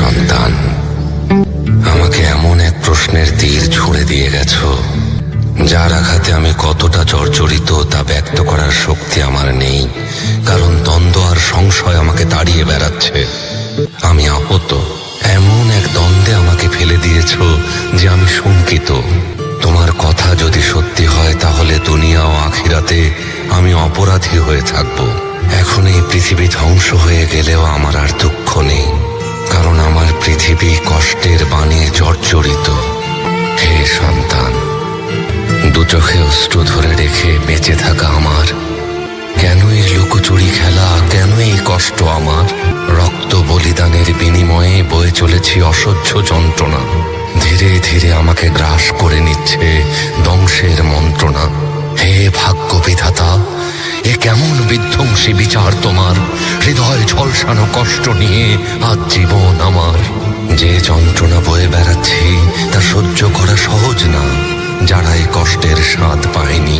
সন্তান, আমাকে এমন এক প্রশ্নের তীর ছুঁড়ে দিয়ে গেছ, যার আঘাতে আমি কতটা জর্জরিত তা ব্যক্ত করার শক্তি আমার নেই, কারণ দ্বন্দ্ব আর সংশয় আমাকে তাড়িয়ে বেড়াচ্ছে। আমি আহত, এমন এক দ্বন্দ্বে আমাকে ফেলে দিয়েছ যে আমি শঙ্কিত। তোমার কথা যদি সত্যি হয়, তাহলে দুনিয়া ও আখিরাতে আমি অপরাধী হয়ে থাকব। এখন এই পৃথিবী ধ্বংস হয়ে গেলেও আমার আর দুঃখ নেই। চোখে অস্ত্র ধরে রেখে বেঁচে থাকা আমার। কেন এই লুকোচুরি খেলা কেন এই কষ্ট আমার? রক্ত বলিদানের বিনিময়ে বয়ে চলেছি অসহ্য যন্ত্রণা। ধীরে ধীরে আমাকে গ্রাস করে নিচ্ছে ধ্বংসের মন্ত্রণা। হে ভাগ্য বিধাতা এ কেমন বিধ্বংসী বিচার তোমার? হৃদয় ঝলসানো কষ্ট নিয়ে আজ জীবন আমার। যে যন্ত্রণা বয়ে বেড়াচ্ছি যারা কষ্টের স্বাদ পায়নি